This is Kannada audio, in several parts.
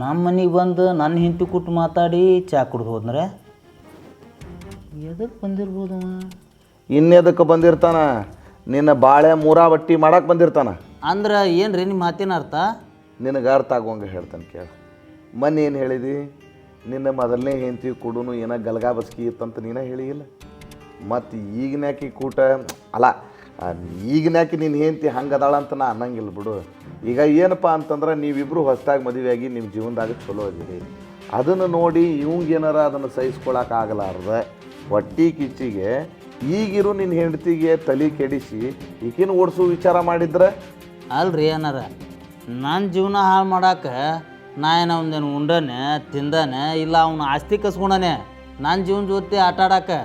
ನಮ್ಮ ಮನೆಗೆ ಬಂದು ನನ್ನ ಹಿಂತಿ ಕುಟ್ಟು ಮಾತಾಡಿ ಚಾ ಕುಡ್ದು ಹೋದ್ನರೆ? ಎದಕ್ಕೆ ಬಂದಿರ್ಬೋದು? ಇನ್ನೆದಕ್ಕೆ ಬಂದಿರ್ತಾನ? ನಿನ್ನ ಬಾಳೆ ಮೂರಾ ಬಟ್ಟಿ ಮಾಡಕ್ಕೆ ಬಂದಿರ್ತಾನ? ಅಂದ್ರೆ ಏನು ರೀ ನಿಮ್ಮ ಮಾತಿನ ಅರ್ಥ? ನಿನಗೆ ಅರ್ಥ ಆಗುವಂಗೆ ಹೇಳ್ತಾನೆ ಕೇಳ. ಮೊನ್ನೆ ಏನು ಹೇಳಿದಿ? ನಿನ್ನ ಮೊದಲನೇ ಹೆಂಡತಿ ಕೊಡೂನು ಏನೋ ಗಲಗಾ ಬಸ್ಕಿ ಇತ್ತಂತ ನೀನೇ ಹೇಳಿಲ್ಲ ಮತ್ತು ಈಗಿನ ಕೂಟ? ಅಲ್ಲ ಆ, ಈಗಿನ್ಯಾಕಿ ನೀನು ಹೆಂಡತಿ ಹಂಗೆ ಅಂತ ನಾ ಅನ್ನಂಗಿಲ್ಲ ಬಿಡು. ಈಗ ಏನಪ್ಪ ಅಂತಂದ್ರೆ ನೀವಿಬ್ಬರು ಹೊಸದಾಗಿ ಮದುವೆಯಾಗಿ ನಿಮ್ಮ ಜೀವನದಾಗ ಚಲೋ ಅದಿರಿ ಅದನ್ನು ನೋಡಿ ಇವಂಗೇನಾರ ಅದನ್ನು ಸಹಿಸ್ಕೊಳಕ್ಕೆ ಆಗಲಾರ್ದ ಹೊಟ್ಟಿ ಕಿಚ್ಚಿಗೆ ಈಗಿರು ನಿನ್ನ ಹೆಂಡತಿಗೆ ತಲೆ ಕೆಡಿಸಿ ಈಕಿನ ಓಡಿಸೋ ವಿಚಾರ ಮಾಡಿದ್ರೆ? ಅಲ್ರಿ ಏನಾರ ನನ್ನ ಜೀವನ ಹಾಳು ಮಾಡಕ್ಕೆ ನಾ ಏನು ಅವನೇನು ಉಂಡನೆ ತಿಂದಾನೆ ಇಲ್ಲ ಅವನು ಆಸ್ತಿ ಕಸ್ಕೊಂಡಾನೆ ನನ್ನ ಜೀವನ ಜೊತೆ ಆಟ ಆಡಕ್ಕೆ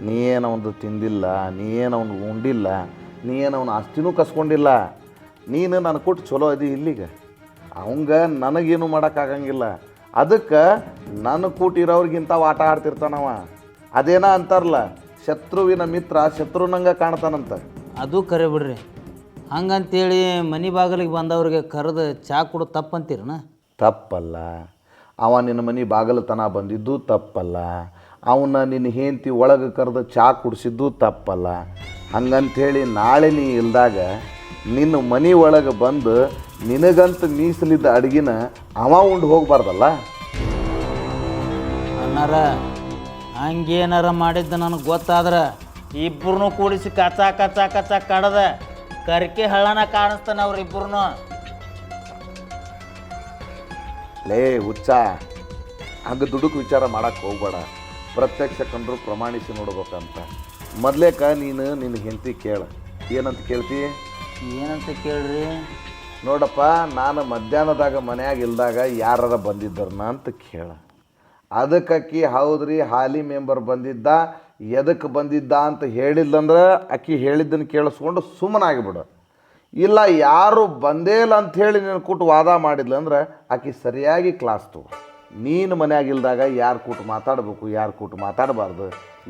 ನೀ ಏನು ಅವನು ತಿಂದಿಲ್ಲ ನೀ ಏನು ಅವನು ಉಂಡಿಲ್ಲ ನೀ ಏನು ಅವನ ಆಸ್ತಿನೂ ಕಸ್ಕೊಂಡಿಲ್ಲ. ನೀನು ನನಗೆ ಕೊಟ್ಟು ಚಲೋ ಅದಿ ಇಲ್ಲಿಗೆ. ಅವಂಗ ನನಗೇನು ಮಾಡೋಕ್ಕಾಗಂಗಿಲ್ಲ ಅದಕ್ಕೆ ನನ್ನ ಕೂಟಿರೋರಿಗಿಂತ ಆಟ ಆಡ್ತಿರ್ತಾನವ. ಅದೇನ ಅಂತಾರಲ್ಲ ಶತ್ರುವಿನ ಮಿತ್ರ ಶತ್ರುನಂಗ ಕಾಣ್ತಾನಂತ. ಅದು ಕರೆ ಬಿಡ್ರಿ. ಹಂಗಂತೇಳಿ ಮನೆ ಬಾಗಿಲಿಗೆ ಬಂದವ್ರಿಗೆ ಕರೆದು ಚಾ ಕೊಡು ತಪ್ಪಂತೀರನ? ತಪ್ಪಲ್ಲ. ಅವ ನಿನ್ನ ಮನೆ ತನ ಬಂದಿದ್ದು ತಪ್ಪಲ್ಲ. ಅವನ ನಿನ್ನ ಹೆಂಡತಿ ಒಳಗೆ ಕರೆದು ಚಾ ಕುಡಿಸಿದ್ದು ತಪ್ಪಲ್ಲ. ಹಂಗಂಥೇಳಿ ನಾಳೆ ನೀ ಇಲ್ದಾಗ ನಿನ್ನ ಮನೆ ಒಳಗೆ ಬಂದು ನಿನಗಂತ ಮೀಸಲಿದ್ದ ಅಡುಗಿನ ಅವ ಉಂಡು ಹೋಗಬಾರ್ದಲ್ಲ? ಅನ್ನಾರ ಹಂಗೇನಾರ ಮಾಡಿದ್ದು ನನಗೆ ಗೊತ್ತಾದ್ರೆ ಇಬ್ಬರನ್ನೂ ಕೂಡಿಸಿ ಕಚ ಕಚ ಕಚ ಕಡದ ಕರ್ಕೆ ಹಳ್ಳನ ಕಾಣಿಸ್ತಾನೆ ಅವ್ರಿಬ್ಬರನ್ನು ಲೇ ಹುಚ್ಚ ಹಂಗೆ ದುಡುಕು ವಿಚಾರ ಮಾಡಕ್ಕೆ ಹೋಗ್ಬೇಡ. ಪ್ರತ್ಯಕ್ಷ ಕಂಡರು ಪ್ರಮಾಣಿಸಿ ನೋಡ್ಬೇಕಂತ. ಮೊದ್ಲೇಕ ನೀನು ನಿನ್ನ ಹೆಂಡತಿ ಕೇಳ. ಏನಂತ ಕೇಳ್ತಿ? ಏನಂತ ಕೇಳ್ರಿ? ನೋಡಪ್ಪ ನಾನು ಮಧ್ಯಾಹ್ನದಾಗ ಮನ್ಯಾಗ ಇಲ್ದಾಗ ಯಾರಾರ ಬಂದಿದ್ದರನ್ನ ಅಂತ ಕೇಳ. ಅದಕ್ಕೆ ಹೌದ್ರಿ ಹಾಲಿ ಮೆಂಬರ್ ಬಂದಿದ್ದ ಎದಕ್ಕೆ ಬಂದಿದ್ದ ಅಂತ ಹೇಳಿದ್ಲಂದ್ರೆ ಅಕ್ಕಿ ಹೇಳಿದ್ದನ್ನು ಕೇಳಿಸ್ಕೊಂಡು ಸುಮ್ಮನಾಗಿಬಿಡು. ಇಲ್ಲ ಯಾರು ಬಂದೇ ಇಲ್ಲ ಅಂತ ಹೇಳಿ ನೀನು ಕೊಟ್ಟು ವಾದ ಮಾಡಿದ್ಲಂದ್ರೆ ಆಕೆ ಸರಿಯಾಗಿ ಕ್ಲಾಸ್ ತಗೋ. ನೀನು ಮನ್ಯಾಗಿಲ್ದಾಗ ಯಾರು ಕೂಟ ಮಾತಾಡಬೇಕು ಯಾರು ಕೂಟ ಮಾತಾಡಬಾರ್ದು?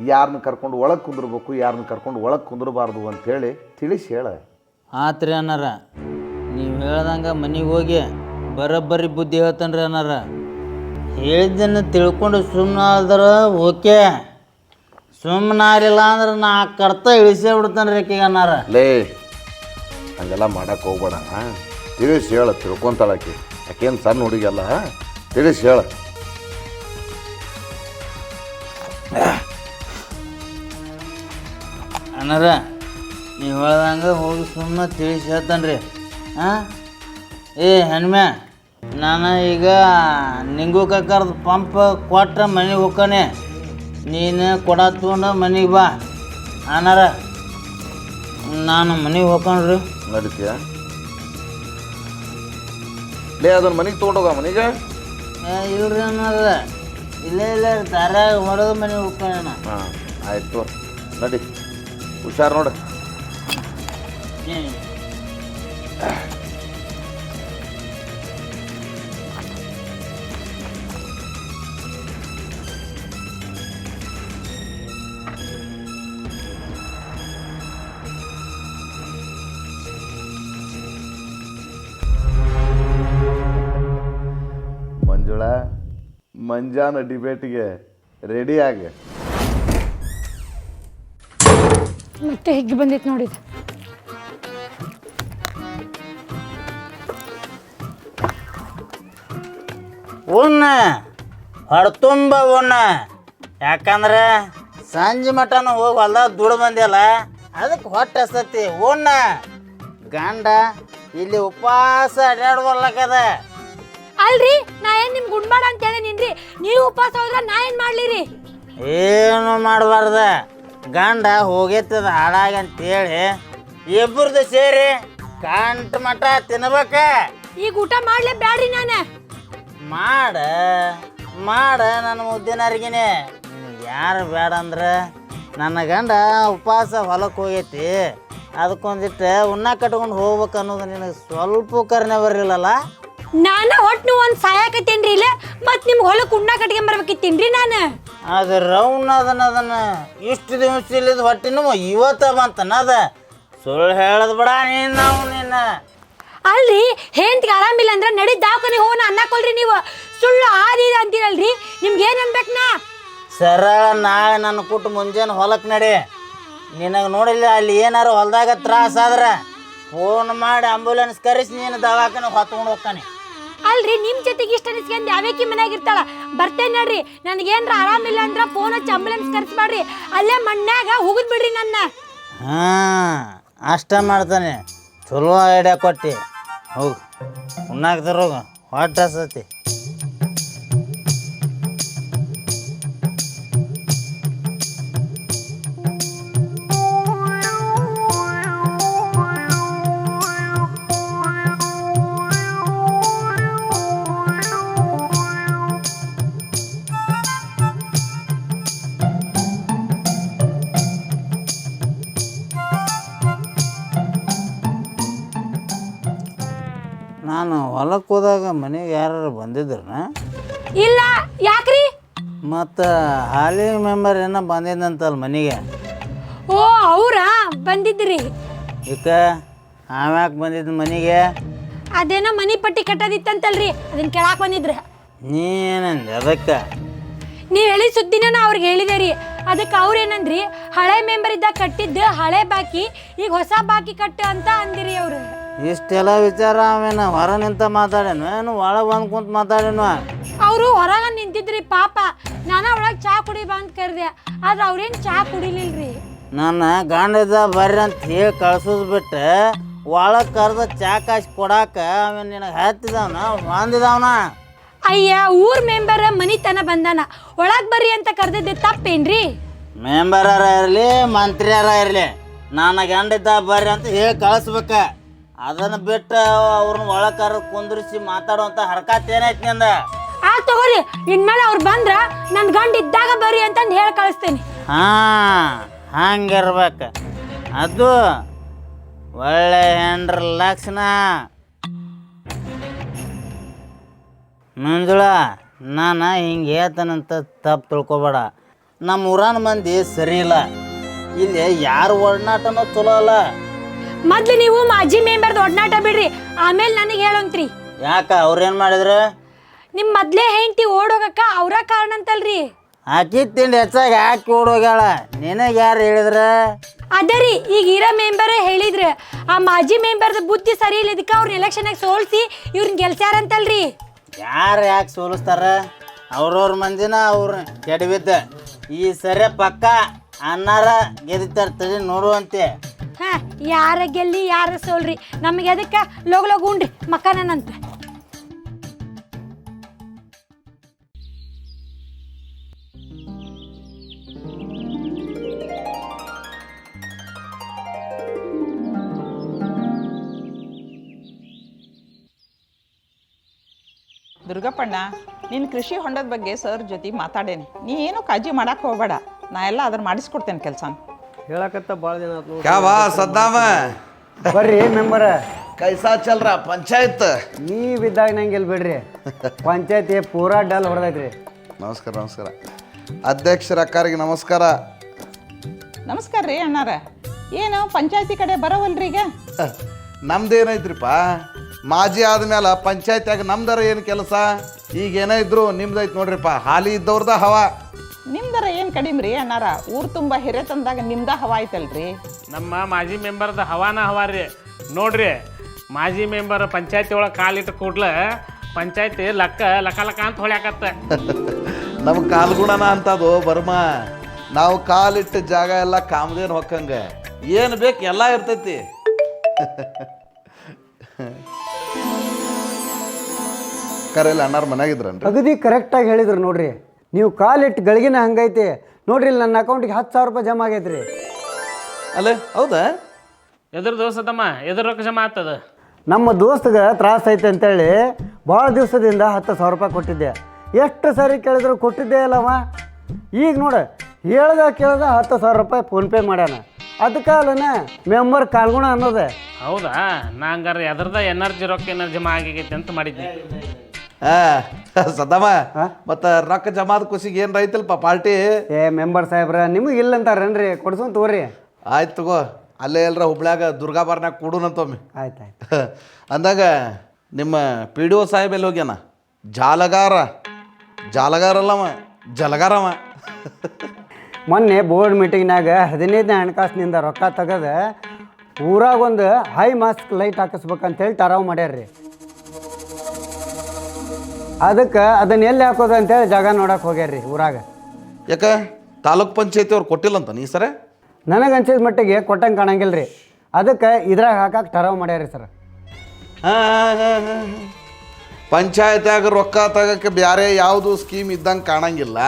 ಯಾರನ್ನ ಕರ್ಕೊಂಡು ಒಳಗೆ ಕುಂದಿರ್ಬೇಕು ಯಾರನ್ನ ಕರ್ಕೊಂಡು ಒಳಗೆ ಕುಂದಿರಬಾರ್ದು ಅಂಥೇಳಿ ತಿಳಿಸಿ ಹೇಳ. ಆತ್ರಿ ಅನ್ನಾರ. ನೀವು ಹೇಳ್ದಂಗೆ ಮನೆಗೆ ಹೋಗಿ ಬರೋಬ್ಬರಿ ಬುದ್ಧಿ ಹೇಳ್ತಾನ್ರಿ ಅನ್ನಾರ. ಹೇಳಿದ್ದನ್ನು ತಿಳ್ಕೊಂಡು ಸುಮ್ಮನೆ ಆದ್ರೆ ಓಕೆ. ಸುಮ್ಮನೆ ಆಗಲಿಲ್ಲ ಅಂದ್ರೆ ನಾ ಕರ್ತ ಇಳಿಸೇ ಬಿಡ್ತಾನೆ ರೀ ಆಕೆಗೆ ಅನ್ನಾರ. ಲೇ ಹಂಗೆಲ್ಲ ಮಾಡಕ್ಕೆ ಹೋಗ್ಬೇಡ. ತಿಳಿಸಿ ಹೇಳ ತಿಳ್ಕೊಂತಾಳಕಿ ಯಾಕೇನು ಆಕೇನು ಸಣ್ಣ ಹುಡುಗಿಯಲ್ಲ ತಿಳಿಸಿ ಹೇಳ. ಅಣ್ಣರ ನೀವು ಹೇಳ್ದಂಗೆ ಹೋಗಿ ಸುಮ್ಮನೆ ತಿಳಿಸಿ ಹೇಳ್ತಾನೆ ರೀ ಹಾಂ ಏ ಹೆಣ್ಮೆ ನಾನು ಈಗ ನಿಂಗು ಕರ್ದು ಪಂಪ್ ಕೊಟ್ರೆ ಮನೆಗೆ ಹೋಗ್ಕಾನೆ ನೀನು ಕೊಡ ತೊಗೊಂಡು ಮನೆಗೆ ಬಾ. ಅನಾರ ನಾನು ಮನೆಗೆ ಹೋಗ್ಕೊಂಡ್ರಿ ನಡೀತೀಯ? ಲೇ ಅದನ್ನ ಮನೆಗೆ ತೊಗೊಂಡೋಗ ಮನೆಗೆ? ಏ ಇಲ್ರಿ ಅನ್ನೋದ ಇಲ್ಲೇ ಇಲ್ಲ ಮನೆ ಹಾಂ ಆಯ್ತು. ನಡಿ. ಹುಷಾರು ನೋಡು. ಮಂಜಾನ ಡಿಬೇಟ್ಗೆ ರೆಡಿ ಆಗ. ಮತ್ತೆ ಹಿಗ್ಗಿ ಬಂದಿತ್ತು ನೋಡಿದ ಉಣ್ಣ ಹೊಡ್ತುಂಬ ಉಣ್ಣ. ಯಾಕಂದ್ರೆ ಸಂಜೆ ಮಟನು ಹೋಗಿ ಹೊಲ್ದಾಗ ದುಡ್ಡು ಬಂದಿಲ್ಲ. ಅದಕ್ಕೆ ಹೊಟ್ಟೆ ಹಸ್ತತಿ ಉಣ್ಣ. ಗಂಡ ಇಲ್ಲಿ ಉಪವಾಸ ಅಡ್ಯಾಡ್ಬರ್ಲಕ್ಕದ ಅಲ್ರಿ? ನಾ ಏನ್ ನಿಮ್ ಗುಡ್ಮಾಡ ಅಂತ ಹೇಳಿ ನಿನ್ರಿ ನೀವು ಉಪವಾಸ ಹೋದ್ರ ನಾ ಏನ್ ಮಾಡ್ಲಿರಿ? ಏನು ಮಾಡಬಾರ್ದ? ಗಂಡ ಹೋಗೈತದ ಹಾಳಾಗಿ ಅಂತೇಳಿ ಇಬ್ಬರದು ಸೇರಿ ಕಂಟ್ ಮಟ ತಿನ್ಬೇಕ. ಈಗ ಊಟ ಮಾಡ್ಲೇ ಬ್ಯಾಡ್ರಿ ನಾನ. ಮಾಡ ಮಾಡ ನನ್ನ ಮುದ್ದಿನ ಅರ್ಗಿನಿ ಯಾರು ಬೇಡ ಅಂದ್ರೆ? ನನ್ನ ಗಂಡ ಉಪವಾಸ ಹೊಲಕ್ಕೆ ಹೋಗೈತಿ. ಅದಕ್ಕೊಂದಿಟ್ಟು ಉಣ್ಣ ಕಟ್ಕೊಂಡು ಹೋಗ್ಬೇಕು ಅನ್ನೋದು ನಿನಗೆ ಸ್ವಲ್ಪ ಕರ್ನೆ ಬರಲಿಲ್ಲಲ್ಲ? ನಾನ ಒಟ್ಟು ನೀವು ಒಂದ್ ಸಾಯಕತ್ತೇನ್ರಿ ಇಲ್ಲ? ಮತ್ ನಿಮ್ಗೆ ಹೊಲಕ್ಕೆ ಉಣ್ಣ ಕಟ್ಕೊಂಡ್ ಬರ್ಬೇಕಿತ್ತೇನ್ರಿ ನಾನು? ಅದು ರೌನ್ ಅದನ್ನ ಅದನ್ನ ಇಷ್ಟು ದಿವಸ ಇಲ್ಲಿದ್ದು ಹೊಟ್ಟಿನೂ ಇವತ್ತ ಬಂತನ ಅದ. ಸುಳ್ಳು ಹೇಳದ್ ಬಿಡ ನೀನು ನಾವು ನಿನ್ನ. ಅಲ್ರಿ ಹೆಂಡ್ತಿಗೆ ಆರಾಮಿಲ್ಲ ಅಂದ್ರೆ ನಡಿ ದವಾಖಾನೆ ಹೋಗೋಣ ಅನ್ನಕೊಳ್ರಿ ನೀವು. ಸುಳ್ಳು ಆದಿ ಇದು ಅಂತೀರಲ್ರಿ? ನಿಮ್ಗೆ ಏನು ಅನ್ಬೇಕು ನಾ? ಸರಳ ನಾಳೆ ನನ್ನ ಕುಟ್ಟು ಮುಂಜಾನೆ ಹೊಲಕ್ಕೆ ನಡಿ. ನಿನಗೆ ನೋಡಿಲ್ಲ ಅಲ್ಲಿ ಏನಾರು ಹೊಲದಾಗ ತ್ರಾಸ ಆದ್ರೆ ಫೋನ್ ಮಾಡಿ ಆಂಬುಲೆನ್ಸ್ ಕರೆಸಿ ನೀನು ದವಾಖಾನೆ ಹೊತ್ಕೊಂಡು ಹೋಗ್ತಾನೆ. ಅಲ್ರಿ, ನಿಮ್ ಜೊತೆಗೆ ಇಷ್ಟ ಅನಿಸ್ಕೊಂಡು ಯಾವ್ಯಾಕಿ ಮನ್ಯಾಗ ಇರ್ತಾಳ. ಬರ್ತೇನೆ ನೋಡ್ರಿ, ನನಗೇನ್ರ ಆರಾಮಿಲ್ಲ ಅಂದ್ರೆ ಫೋನ್ ಹಚ್ಚಿ ಆಂಬುಲೆನ್ಸ್ ಕರ್ಸ್ಬೇಡ್ರಿ ಅಲ್ಲೇ ಮಣ್ಣಾಗ ಹೋಗುದ್ ಬಿಡ್ರಿ ನನ್ನ. ಅಷ್ಟ ಮಾಡ್ತಾನೆ. ಚಲೋ ಐಡಿಯಾ ಕೊಟ್ಟು. ಹೋಗು ಉಣ್ಣಾಕ್ತಾರೋಗ ಹೊಟ್ಟೆ ಹಸತಿ ಹೋದಾಗ ಮನೆಗೆ ಯಾರು ಬಂದಿದ್ರನ? ಇಲ್ಲ ಯಾಕ್ರಿ? ಮತ್ತು ಹಾಲಿ ಮೆಂಬರ್ ಏನೋ ಬಂದಿದ್ದಂತಲ್ಲ ಮನೆಗೆ? ಓ ಅವ್ರಾ? ಬಂದಿದ್ರಿ. ಈಕ ಆಮ್ಯಾಕೆ ಬಂದಿದ್ದು ಮನೆಗೆ? ಅದೇನೋ ಮನಿ ಪಟ್ಟಿ ಕಟ್ಟೋದಿತ್ತಂತಲ್ರಿ ಅದನ್ನ ಕೇಳಾಕ್ ಬಂದಿದ್ರ. ನೀನಂದ ಅದಕ್ಕೆ? ನೀವು ಹೇಳಿದ ಸುದ್ದಿನ ನಾ ಅವ್ರಿಗೆ ಹೇಳಿದೆ ರೀ. ಅದಕ್ಕೆ ಅವ್ರು ಏನಂದ್ರಿ ಹಳೆ ಮೆಂಬರ್ ಇದ್ದ ಕಟ್ಟಿದ್ದು ಹಳೆ ಬಾಕಿ ಈಗ ಹೊಸ ಬಾಕಿ ಕಟ್ಟು ಅಂತ ಅಂದಿರಿ ಅವ್ರು. ಇಷ್ಟೆಲ್ಲ ವಿಚಾರ ಅವೇನ ಹೊರ ನಿಂತ ಮಾತಾಡೇನು ಏನು ಒಳಗೆ ಬಂದು ಕುಂತ ಮಾತಾಡೇನು ಅವರು ಹೊರಗ ನಿಂತಿದ್ರಿ ಪಾಪ. ನಾನ ಒಳಗೆ ಚಾ ಕುಡಿ ಬಾ ಅಂತ ಕರ್ದೆ. ಆದ್ರೆ ಅವ್ರೇನ್ ಚಾ ಕುಡಿಲಿಲ್ರಿ? ನನ್ನ ಗಂಡದ ಬರ್ರಿ ಅಂತ ಹೇಳಿ ಕಳ್ಸೋದು ಬಿಟ್ಟು ಒಳಗೆ ಕರೆದ ಚಾ ಕಾಸಿ ಕೊಡಾಕ ಅವನ್ ನಿನಗೆ ಹತ್ತಿದವನ? ಹೊಂದಿದವನ? ಅಯ್ಯ ಊರ್ ಮೆಂಬರ್ ಮನಿತನ ಬಂದಾನ. ಒಳಗ್ ಬರ್ರಿ ಅಂತ ಕರ್ದಿದ್ದೆ ತಪ್ಪೇನ್ರಿ? ಮೆಂಬರರ ಇರಲಿ ಮಂತ್ರಿಯಾರ ಇರಲಿ. ನನ್ನ ಗಂಡಿದ್ದ ಬರ್ರಿ ಅಂತ ಹೇಳಿ ಕಳಿಸ್ಬೇಕ. ಅದನ್ನು ಬಿಟ್ಟ ಅವ್ರನ್ನ ಒಳಕಾರ ಕುಂದ್ರಿಸಿ ಮಾತಾಡುವಂತ ಹರ್ಕತ್ ಏನೈತಿ ನಿಂದ? ಆ ತಗೋರಿ. ಇನ್ಮೇಲೆ ಅವ್ರು ಬಂದ್ರ ನನ್ ಗಂಡ ಇದ್ದಾಗ ಬರ್ರಿ ಅಂತಂದು ಹೇಳಿ ಕಳಿಸ್ತೇನೆ. ಹಾಂ ಹಂಗಿರ್ಬೇಕ. ಅದು ಒಳ್ಳೆ ಹೆಂಡ್ರ ಲಕ್ಷಣ. ಮಂಜುಳ ನಾನು ಹಿಂಗೆ ಹೇಳ್ತಾನಂತ ತಪ್ಪು ತಿಳ್ಕೊಬೇಡ. ನಮ್ಮ ಊರನ ಮಂದಿ ಸರಿ ಇಲ್ಲ. ಇಲ್ಲಿ ಯಾರು ಒಡನಾಟನೂ ಚಲೋ ಅಲ್ಲ. ಮೊದ್ಲು ನೀವು ಮಾಜಿ ಮೆಂಬರ್ದ ಒಡನಾಟ ಬಿಡ್ರಿ. ಆಮೇಲೆ ನನಗೆ ಹೇಳೋಂತ್ರಿ. ಯಾಕ ಅವ್ರೇನು ಮಾಡಿದ್ರು? ನಿಮ್ ಮೊದ್ಲೇ ಹೆಂಡತಿ ಓಡೋಗಕ್ಕ ಅವ್ರ ಕಾರಣ ಅಂತಲ್ರಿ. ಆಕಿ ತಿಂಡಿ ಹೆಚ್ಚಾಗಿ ಯಾಕೆ ಓಡೋಗ್ಯಾಳ? ನಿನಗೆ ಯಾರು ಹೇಳಿದ್ರ? ಅದರಿ ಈಗ ಇರೋ ಮೆಂಬರ್ ಹೇಳಿದ್ರ. ಆ ಮಾಜಿ ಮೆಂಬರ್ದ ಬುದ್ಧಿ ಸರಿ ಇಲ್ಲದಕ್ಕ ಅವ್ರನ್ನ ಎಲೆಕ್ಷನಾಗ ಸೋಲ್ಸಿ ಇವ್ರನ್ನ ಗೆಲ್ಸ್ಯಾರಂತಲ್ರಿ ಯಾರು ಯಾಕೆ ಸೋಲಿಸ್ತಾರ? ಅವ್ರವ್ರ ಮಂದಿನ ಅವ್ರ ಕೆಡವಿದ್ದ ಈ ಸರಿ ಪಕ್ಕ ಅನ್ನಾರ ಗೆದಿತಾರ ತಡಿ ನೋಡುವಂತೆ. ಹಾ, ಯಾರ ಗೆಲ್ಲಿ, ಯಾರ ಸೋಲ್ರಿ? ನಮಗೆ ಅದಕ್ಕೆ ಲೋಗ ಲೋಗ ಉಂಡ್ರಿ ಮಕ್ಕನಂತ ದುರ್ಗಪ್ಪಣ್ಣ ನಿನ್ನ ಕೃಷಿ ಹೊಂಡದ ಬಗ್ಗೆ ಸರ್ ಜೊತೆ ಮಾತಾಡೇನಿ. ನೀ ಏನು ಕಾಳಜಿ ಮಾಡಕ್ಕೆ ಹೋಗಬೇಡ. ನಾ ಎಲ್ಲ ಅದನ್ನ ಮಾಡಿಸ್ಕೊಡ್ತೇನೆ ಕೆಲಸ ಹೇಳಕತ್ತ ಭಾಳ ದಿನ ಆತು ನೋಡ್ರಿ. ಕ್ಯಾವಾ ಸದ್ದಾಮ ಬರ್ರಿ ಮೆಂಬರ. ಕೈಸಾ ಚಲ್ರ ಪಂಚಾಯತ್. ನೀವಿದ್ದಾಗ ನಂಗೆ ಇಲ್ಲಿ ಬಿಡ್ರಿ. ಪಂಚಾಯತಿ ಪೂರಾ ಡಲ್ ಹೊಡೆದೈತ್ರಿ. ನಮಸ್ಕಾರ ನಮಸ್ಕಾರ. ಅಧ್ಯಕ್ಷರ ಅಕ್ಕರಿಗೆ ನಮಸ್ಕಾರ. ನಮಸ್ಕಾರ ರೀ ಅಣ್ಣಾರ. ಏನು ಪಂಚಾಯತಿ ಕಡೆ ಬರವಲ್ರಿ ಈಗ? ಅಹ್, ನಮ್ದೇನೈತ್ರಿಪ್ಪ ಮಾಜಿ ಆದ್ಮೇಲೆ ಪಂಚಾಯತ್ಯಾಗ ನಮ್ದರ ಏನು ಕೆಲಸ? ಈಗ ಏನೇ ಇದ್ರು ನಿಮ್ದೈತೆ ನೋಡ್ರಿಪ್ಪ ಹಾಲಿ ಇದ್ದವ್ರದ ಹವಾ. ನಿಮ್ದರ ಏನು ಕಡಿಮೆ ರೀ ಅನ್ನಾರ ಊರು ತುಂಬ ಹಿರೇ ತಂದಾಗ ನಿಮ್ದ ಹವಾ ಐತಲ್ರಿ? ನಮ್ಮ ಮಾಜಿ ಮೆಂಬರ್ದ ಹವಾನ ಹವಾ ರೀ. ನೋಡ್ರಿ ಮಾಜಿ ಮೆಂಬರ್ ಪಂಚಾಯತಿ ಒಳಗೆ ಕಾಲಿಟ್ಟು ಕೂಡ್ಲೆ ಪಂಚಾಯತಿ ಲಕ್ಕ ಲಕ ಲಕ ಅಂತ ಹೊಳ್ಯಾಕತ್ತ. ನಮ್ಮ ಕಾಲ್ಗುಣನ ಅಂತದು ಬರ್ಮ ನಾವು ಕಾಲಿಟ್ಟ ಜಾಗ ಎಲ್ಲ ಕಾಮದೇನು ಹೊಕ್ಕಂಗ. ಏನು ಬೇಕು ಎಲ್ಲ ಇರ್ತೈತಿ. ಕರೆಯಲ್ಲಿ ಅಣ್ಣಾರ ಮನ್ಯಾಗಿದ್ರನ್ರಿ ಅಗದಿ ಕರೆಕ್ಟಾಗಿ ಹೇಳಿದ್ರು ನೋಡ್ರಿ. ನೀವು ಕಾಲಿಟ್ಟು ಗಳಿಗಿನ ಹಂಗೈತಿ. ನೋಡ್ರಿ ಇಲ್ಲಿ ನನ್ನ ಅಕೌಂಟಿಗೆ ಹತ್ತು ಸಾವಿರ ರೂಪಾಯಿ ಜಮಾ ಆಗೈತ್ರಿ. ಅಲ್ಲ ಹೌದಾ? ಎದುರು ದೋಸ್ತಮ್ಮ ಎದುರು ರೊಕ್ಕ ಜಮಾ ಆಗ್ತದ. ನಮ್ಮ ದೋಸ್ತಗೆ ತ್ರಾಸ ಐತೆ ಅಂತೇಳಿ ಭಾಳ ದಿವಸದಿಂದ ಹತ್ತು ಸಾವಿರ ರೂಪಾಯಿ ಕೊಟ್ಟಿದ್ದೆ. ಎಷ್ಟು ಸರಿ ಕೇಳಿದ್ರು ಕೊಟ್ಟಿದ್ದೇ ಅಲ್ಲವ ಈಗ ನೋಡು ಹೇಳ್ದ ಕೇಳ್ದ ಹತ್ತು ಸಾವಿರ ರೂಪಾಯಿ ಫೋನ್ಪೇ ಮಾಡ್ಯಾನ. ಅದಕ್ಕೆ ಅಲ್ಲನ ಮೆಂಬರ್ ಕಾಲ್ಗುಣ ಅನ್ನೋದೆ. ಹೌದಾ? ನಾ ಹಂಗಾರೆ ಎದ್ರದ ಎನರ್ಜಿ ರೊಕ್ಕ ಎನರ್ಜಿ ಜಮಾ ಆಗೈತಿ ಅಂತ ಮಾಡಿದ್ದೆ ಹಾ ಮತ್ತ ಮತ್ತು ರೊಕ್ಕ ಜಮಾದ ಖುಷಿಗೆ ಏನ್ ರೈತಲ್ಪ ಪಾರ್ಟಿ? ಏ ಮೆಂಬರ್ ಸಾಹೇಬ್ರ ನಿಮಗೆ ಇಲ್ಲ ಅಂತಾರೇನ್ರಿ? ಕೊಡ್ಸೋನ್ ತಗೋರಿ. ಆಯ್ತು ತಗೋ ಅಲ್ಲೇ ಎಲ್ಲರ ಹುಬ್ಳ್ಯಾಗ ದುರ್ಗಾಬಾರ್ನಾಗ ಕೂಡುನಂತೊಮ್ಮೆ ಆಯ್ತು ಆಯ್ತು. ಅಂದಾಗ ನಿಮ್ಮ ಪಿ ಡಿ ಒ ಸಾಹೇಬ್ ಎಲ್ಲಿ ಹೋಗ್ಯಾನ? ಜಾಲಗಾರ. ಜಾಲಗಾರಲ್ಲವ ಜಲಗಾರವ ಮೊನ್ನೆ ಬೋರ್ಡ್ ಮೀಟಿಂಗ್ನಾಗ ಹದಿನೈದನೇ ಹಣಕಾಸಿನಿಂದ ರೊಕ್ಕ ತೆಗೆದು ಊರಾಗೊಂದು ಹೈ ಮಾಸ್ಕ್ ಲೈಟ್ ಹಾಕಿಸ್ಬೇಕಂತೇಳಿ ಟರಾವ್ ಮಾಡ್ಯಾರ್ರಿ. ಅದಕ್ಕೆ ಅದನ್ನ ಎಲ್ಲಿ ಹಾಕೋದು ಅಂತೇಳಿ ಜಾಗ ನೋಡಕ್ಕೆ ಹೋಗ್ಯಾರ್ರಿ ಊರಾಗ. ಯಾಕ? ತಾಲೂಕ್ ಪಂಚಾಯತಿ ಅವ್ರು ಕೊಟ್ಟಿಲ್ಲಂತ ನೀ ಸರ? ನನಗೆ ಅನ್ಸಿದ ಮಟ್ಟಿಗೆ ಕೊಟ್ಟಂಗೆ ಕಾಣಂಗಿಲ್ಲ ರೀ ಅದಕ್ಕೆ ಇದ್ರಾಗ ಹಾಕಕ್ಕೆ ಟರಾವ್ ಮಾಡ್ಯಾರ್ರಿ ಸರ್. ಪಂಚಾಯತ್ಯಾಗ ರೊಕ್ಕ ತಗಕ್ಕೆ ಬ್ಯಾರೆ ಯಾವುದು ಸ್ಕೀಮ್ ಇದ್ದಂಗೆ ಕಾಣಂಗಿಲ್ಲ.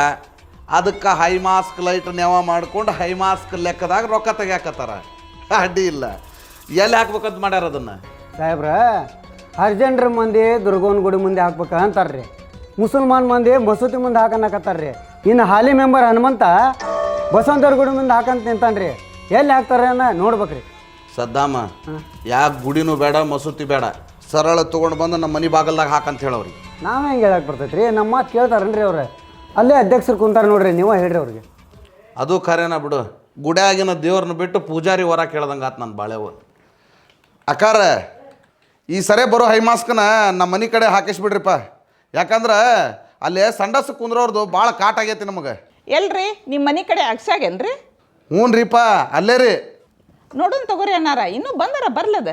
ಅದಕ್ಕೆ ಹೈ ಮಾಸ್ಕ್ ಲೈಟ್ ನೆವ ಮಾಡ್ಕೊಂಡು ಹೈ ಮಾಸ್ಕ್ ಲೆಕ್ಕದಾಗ ರೊಕ್ಕ ತೆಗ್ಯಾಕತ್ತಾರ. ಅಡ್ಡಿ ಇಲ್ಲ. ಎಲ್ಲಿ ಹಾಕ್ಬೇಕಂತ ಮಾಡ್ಯಾರ ಅದನ್ನು? ಸಾಹೇಬ್ರ ಹರ್ಜನ್ರ ಮಂದಿ ದುರ್ಗೋನ್ ಗುಡಿ ಮುಂದೆ ಹಾಕ್ಬೇಕ ಅಂತಾರ್ರಿ. ಮುಸಲ್ಮಾನ್ ಮಂದಿ ಮಸೂತಿ ಮುಂದೆ ಹಾಕನ್ನಕತ್ತಾರ್ರಿ ಇನ್ನು ಹಾಲಿ ಮೆಂಬರ್ ಹನುಮಂತ ಬಸವಂತವ್ರ ಗುಡಿ ಮುಂದೆ ಹಾಕಂತ ನಿಂತಾನ್ರಿ. ಎಲ್ಲಿ ಹಾಕ್ತಾರೆ ಅನ್ನ? ನೋಡ್ಬೇಕ್ರಿ. ಸದ್ದಾಮ ಯಾಕೆ ಗುಡಿನೂ ಬೇಡ ಮಸೂತಿ ಬೇಡ. ಸರಳ ತೊಗೊಂಡು ಬಂದು ನಮ್ಮ ಮನೆ ಬಾಗಲ್ದಾಗ ಹಾಕಂತ ಹೇಳೋರಿ ನಾವು ಹೆಂಗೆ ಹೇಳಕ್ ಬರ್ತೈತ್ರಿ? ನಮ್ಮ ಮಾತು ಕೇಳ್ತಾರನ್ರಿ ಅವ್ರೆ? ಅಲ್ಲೇ ಅಧ್ಯಕ್ಷರು ಕುಂತಾರೆ ನೋಡ್ರಿ ನೀವು ಹೇಳ್ರಿ ಅವ್ರಿಗೆ. ಅದು ಖರೇನ ಬಿಡು. ಗುಡಿಯಾಗಿನ ದೇವ್ರನ್ನ ಬಿಟ್ಟು ಪೂಜಾರಿ ಹೊರ ಕೇಳ್ದಂಗೆ ಆತು ನನ್ನ ಬಾಳೆವು ಅಕ್ಕಾರ ಈ ಸರಿ ಬರೋ ಹೈ ಮಾಸ್ಕನ್ನ ನಮ್ಮ ಮನೆ ಕಡೆ ಹಾಕಿಸ್ಬಿಡ್ರಿಪ್ಪ. ಯಾಕಂದ್ರೆ ಅಲ್ಲಿ ಸಂಡಸ್ ಕುಂದ್ರವ್ರದ್ದು ಭಾಳ ಕಾಟ ಆಗೈತಿ ನಮಗೆ. ಎಲ್ರಿ ನಿಮ್ಮ ಮನೆ ಕಡೆ ಅಗ್ಸಾಗೇನ್ರಿ? ಹ್ಞೂ ರೀಪಾ ಅಲ್ಲೇ ರೀ. ನೋಡೋನ್ ತಗೋರಿ ಅನ್ನಾರ ಇನ್ನೂ ಬಂದಾರ ಬರ್ಲದ?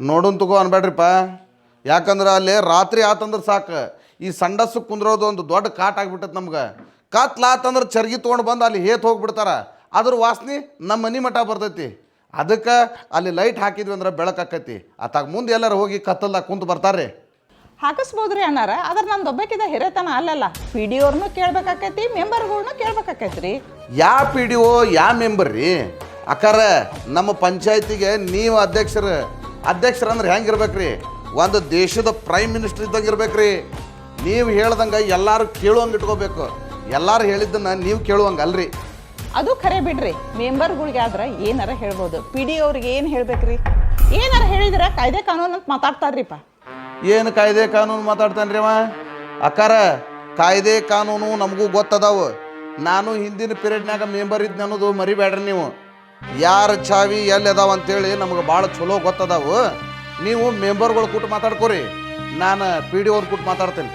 ನೋಡೋನ್ ತಗೋ ಅನ್ಬೇಡ್ರಿಪ್ಪ ಯಾಕಂದ್ರೆ ಅಲ್ಲಿ ರಾತ್ರಿ ಆತಂದ್ರೆ ಸಾಕು. ಈ ಸಂಡಸ್ಸು ಕುಂದ್ರೋದು ಒಂದು ದೊಡ್ಡ ಕಾಟ ಆಗ್ಬಿಟ್ಟತ್ ನಮ್ಗೆ. ಕತ್ಲಾತಂದ್ರೆ ಚರ್ಗಿ ತೊಗೊಂಡು ಬಂದು ಅಲ್ಲಿ ಹೇತ್ ಹೋಗ್ಬಿಡ್ತಾರ. ಅದ್ರ ವಾಸನೆ ನಮ್ಮ ಮನೆ ಮಠ ಬರ್ತೈತಿ. ಅದಕ್ಕೆ ಅಲ್ಲಿ ಲೈಟ್ ಹಾಕಿದ್ವಿ ಅಂದ್ರೆ ಬೆಳಕಾಕತಿ ಅತ್ತಾಗ ಮುಂದೆ ಎಲ್ಲರೂ ಹೋಗಿ ಕತ್ತಲ್ದಾಗ ಕುಂತು ಬರ್ತಾರೆ ಹಾಕಿಸ್ಬೋದ್ರಿ ಅಣ್ಣಾರ ಆದ್ರೆ ನಂದು ಒಬ್ಬಕ್ಕಿದ ಹಿರೇತನ ಅಲ್ಲಲ್ಲ. ಪಿ ಡಿ ಅವ್ರನ್ನೂ ಕೇಳ್ಬೇಕಾಕೈತಿ ಮೆಂಬರ್ಗಳ್ನು ಕೇಳ್ಬೇಕಾಕೈತ್ರಿ. ಯಾ ಪಿ ಡಿ ಓ ಯಾ ಮೆಂಬರ್ ರೀ? ಅಕ್ಕಾರ ನಮ್ಮ ಪಂಚಾಯತಿಗೆ ನೀವು ಅಧ್ಯಕ್ಷರು ಅಧ್ಯಕ್ಷರು ಅಂದ್ರೆ ಹೆಂಗಿರ್ಬೇಕ್ರಿ? ಒಂದು ದೇಶದ ಪ್ರೈಮ್ ಮಿನಿಸ್ಟರ್ ಇದ್ದಂಗೆ ಇರ್ಬೇಕ್ರಿ. ನೀವು ಹೇಳ್ದಂಗೆ ಎಲ್ಲರೂ ಕೇಳುವಂಗೆ ಇಟ್ಕೋಬೇಕು. ಎಲ್ಲರೂ ಹೇಳಿದ್ದನ್ನು ನೀವು ಕೇಳುವಂಗೆ ಅಲ್ರಿ. ಅದು ಖರೆ ಬಿಡ್ರಿ. ಮೆಂಬರ್ಗಳಿಗೆ ಆದ್ರೆ ಏನಾರ ಹೇಳ್ಬೋದು. ಪಿ ಡಿ ಅವ್ರಿಗೆ ಏನು ಹೇಳ್ಬೇಕ್ರಿ? ಏನಾರ ಹೇಳಿದ್ರೆ ಕಾಯ್ದೆ ಕಾನೂನು ಅಂತ ಮಾತಾಡ್ತಾರ್ರಿಪ್ಪ. ಏನು ಕಾಯ್ದೆ ಕಾನೂನು ಮಾತಾಡ್ತಾನ್ರಿ ಅವ? ಅಕ್ಕಾರ, ಕಾಯ್ದೆ ಕಾನೂನು ನಮಗೂ ಗೊತ್ತದಾವು. ನಾನು ಹಿಂದಿನ ಪೀರಿಯಡ್ನಾಗ ಮೆಂಬರ್ ಇದ್ನ ಅನ್ನೋದು ಮರಿಬೇಡ್ರಿ ನೀವು. ಯಾರ ಚಾವಿ ಎಲ್ಲಿ ಅದಾವ ಅಂತೇಳಿ ನಮ್ಗೆ ಭಾಳ ಚಲೋ ಗೊತ್ತದಾವು. ನೀವು ಮೆಂಬರ್ಗಳು ಕೂಟ್ ಮಾತಾಡ್ಕೋರಿ. ನಾನು ಪಿ ಡಿ ಅವ್ರ ಕೂಟ್ ಮಾತಾಡ್ತೇನೆ.